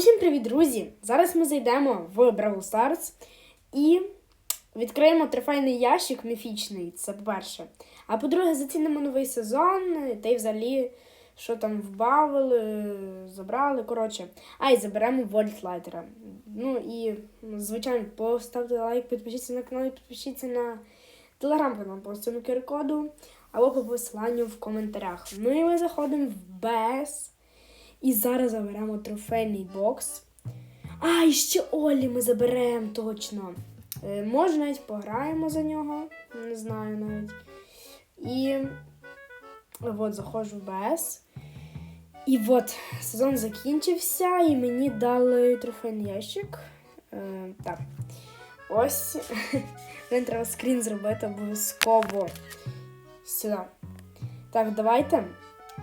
Усім привіт, друзі! Зараз ми зайдемо в Brawl Stars і відкриємо трофейний ящик міфічний, це по-перше. А по-друге, зацінимо новий сезон, та й взагалі, що там вбавили, забрали. Коротше. А, і заберемо Вольтлайтера. Ну і, звичайно, поставте лайк, підпишіться на канал і підпишіться на телеграм-канал по цьому QR-коду або по посиланню в коментарях. Ну і ми заходимо в БС. І зараз заберемо трофейний бокс. А, і ще Олі ми заберемо точно. Е, може, навіть пограємо за нього. Не знаю навіть. І от заходжу в БС. І от сезон закінчився, і мені дали трофейний ящик. Е, так. Ось. Мені треба скрін зробити обов'язково. Сюди. Так, давайте.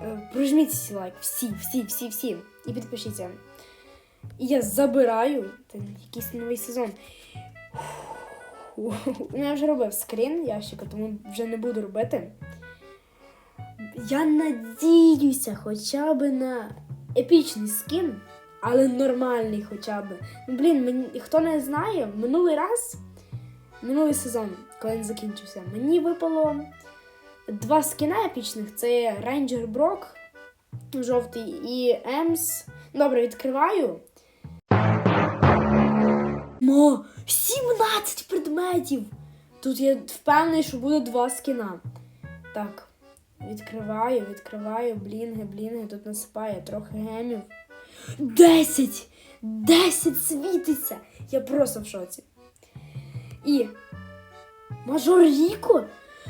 Е, Прожміть лайк. Всі, всі, всі, всі. І підпишіться. І я забираю якийсь новий сезон. Я вже робив скрін ящика, тому вже не буду робити. Я надіюся хоча б на епічний скін, але нормальний хоча б. Ну, блін, мені, хто не знає, минулий раз, минулий сезон, коли він закінчився, мені випало два скіна епічних це Рейнджер Брок жовтий і Емс. Добре, відкриваю. Мо, 17 предметів! Тут я впевнений, що буде два скіна. Так, відкриваю, відкриваю, блінги, блінги, тут насипає трохи гемів. 10! 10 світиться! Я просто в шоці. І. Мажор Ріко?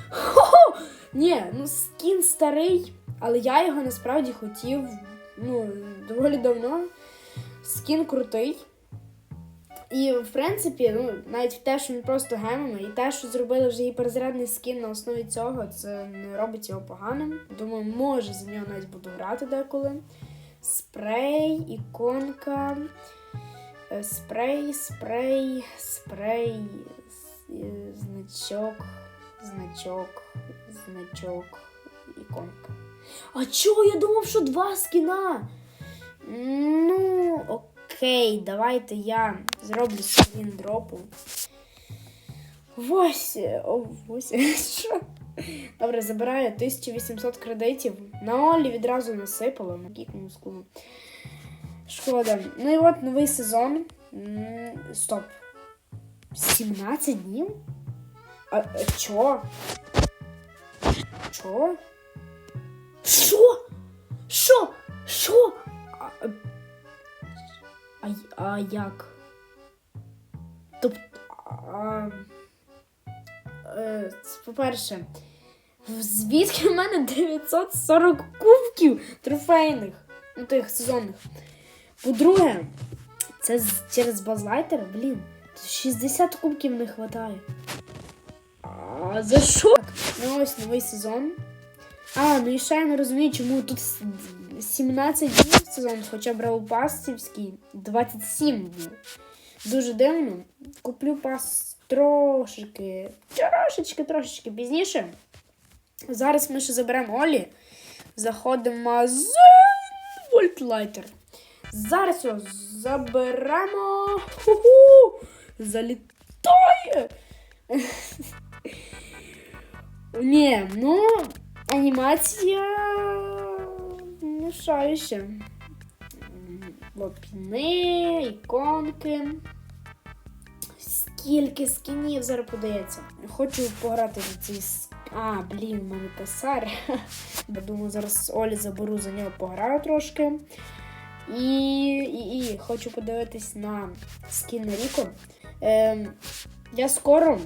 Хо-хо! Ні, ну скін старий, але я його насправді хотів ну, доволі давно. Скін крутий. І, в принципі, ну, навіть те, що він просто гемами, і те, що зробили вже гіперзарядний скін на основі цього, це не робить його поганим. Думаю, може за нього навіть буду грати деколи. Спрей, іконка. е, Спрей, спрей, спрей, е, значок, значок, значок, іконка. А чого? Я думав, що два скіна. Ну, окей, давайте я зроблю скрін дропу. Ось, о, ось, що? Добре, забираю 1800 кредитів. На Олі відразу насипало, на. Шкода. Ну і от новий сезон. Стоп. 17 днів? А, а чо? Чо? Що? Що? Що? А, а, а як? Тобто. А, е, по-перше, звідки в мене 940 кубків трофейних, ну тих сезонних. По-друге, це через базлайтера, блін, 60 кубків не вистачає. А за що? Ну ось новий сезон. А, ну і ще я не розумію, чому тут 17 днів сезон, хоча брав пасівський 27 днів. Дуже дивно. Куплю пас трошки, трошечки, трошечки пізніше. Зараз ми ще заберемо Олі. Заходимо магазин Вольтлайтер. Зараз його заберемо. Ху-ху! Залітає! Ні, ну, анімація мішаюча. Лопіни, іконки. Скільки скінів зараз подається. Хочу пограти за цей. А, блін, в мене косар. Я думаю, зараз Олі заберу за нього пограю трошки. І, і, і хочу подивитись на скін на Ріко. Ем, я скоро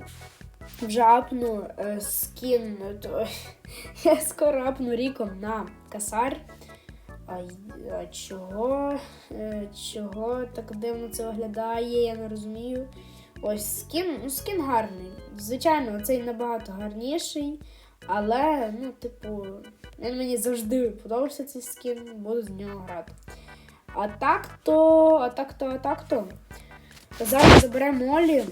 вже апну е, скін. то- Я скоро апну Ріко на касар. А, а чого? Е, чого так дивно це виглядає? Я не розумію. Ось скін, ну скін гарний. Звичайно, цей набагато гарніший. Але, ну, типу, він мені завжди подобався цей скін, буду з нього грати. А так то, а так то, а так то. Зараз заберемо Олі.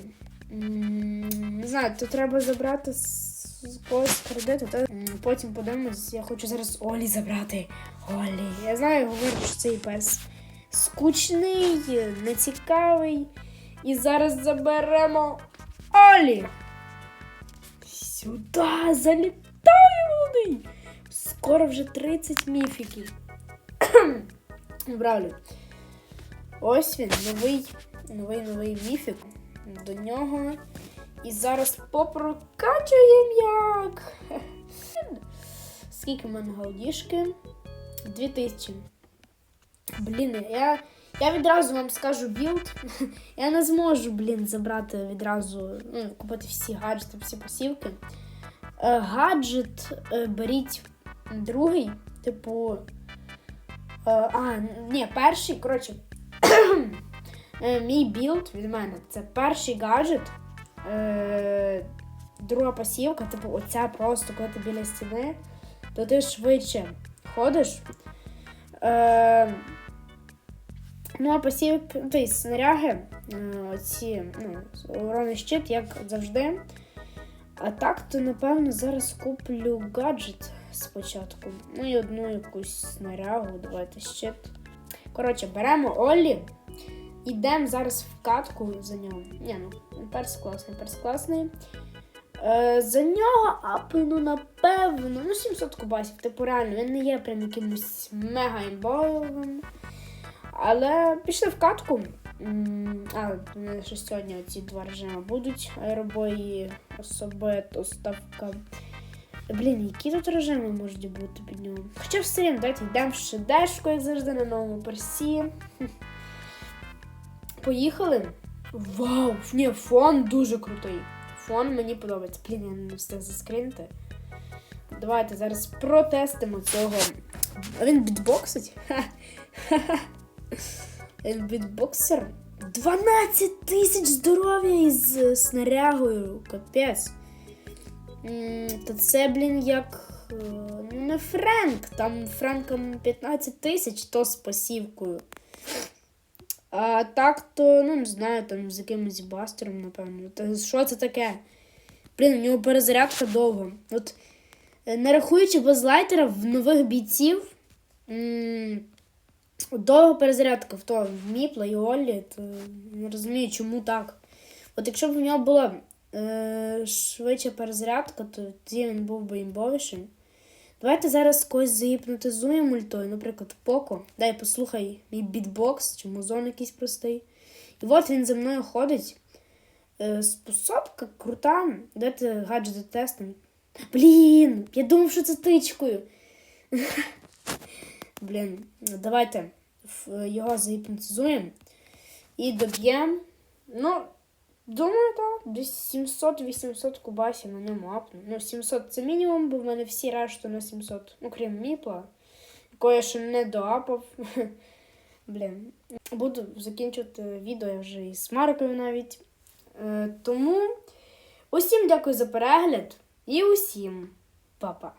Не знаю, то треба забрати з когось кредиту. Та потім подивимось. Я хочу зараз Олі забрати. Олі. Я знаю, говорю, що це і пес. скучний, нецікавий. І зараз заберемо Алі. Сюди залітає молодий. Скоро вже 30 міфіків. Бравлю. Ось він, новий, новий новий міфік. До нього. І зараз попрокачуємо як. Скільки в мене голдішки? 2000. Блін, я, я відразу вам скажу білд. Я не зможу, блін, забрати відразу, ну, купити всі гаджети, всі посівки. Е, гаджет е, беріть другий, типу. Е, а, ні, перший, коротше. Е, мій білд від мене це перший гаджет. Е, друга посівка, типу, оця просто, коли ти біля стіни, то ти швидше ходиш. Е, ну, а посівки, тобто снаряги, е, ці, ну, уронний щит, як завжди. А так, то напевно зараз куплю гаджет спочатку. Ну і одну якусь снарягу, давайте щит. Коротше, беремо Оллі. Ідемо зараз в катку за нього. Ні, ну, перс класний, перс класний. Е, за нього апину, напевно, ну 700 кубасів. Типу реально, він не є прям якимось мега імбовим. Але пішли в катку. А, мене ще сьогодні ці два режими будуть. Аеробої, особисто, ставка. Блін, які тут режими можуть бути під нього? Хоча все рівно, давайте йдемо в шедешку, як завжди, на новому персі. Поїхали. Вау! Ні, фон дуже крутий. Фон мені подобається. Блін, я не встиг заскрінити. Давайте зараз протестимо цього. А він бітбоксить? Він бітбоксер. 12 тисяч здоров'я із е, снарягою. Капець. То це, блін, як. е, не Френк. Там Френком 15 тисяч, то з посівкою. А так то, ну, не знаю, там з якимось бастером, напевно. Та що це таке? Блін, у нього перезарядка довго. От не рахуючи базлайтера в нових бійців. Довга перезарядка в того в Міпла і Оллі, то не розумію, чому так. От якщо б в нього була е, швидша перезарядка, то тоді він був би імбовішим. Давайте зараз когось загіпнотизуємо ультою, наприклад, Поко. Дай послухай мій бітбокс чи музон якийсь простий. І от він за мною ходить. Е, способка крута. Давайте гаджети тестом. Блін, я думав, що це тичкою. Блін, давайте його загіпнотизуємо і доб'ємо. Ну, думаю, так, десь 700-800 кубасів на ньому апну. Ну, 700 це мінімум, бо в мене всі решту на 700, ну, крім Міпла, якого я ще не доапав. Блін. Буду закінчувати відео я вже із Маркою навіть. Е, тому усім дякую за перегляд і усім па-па.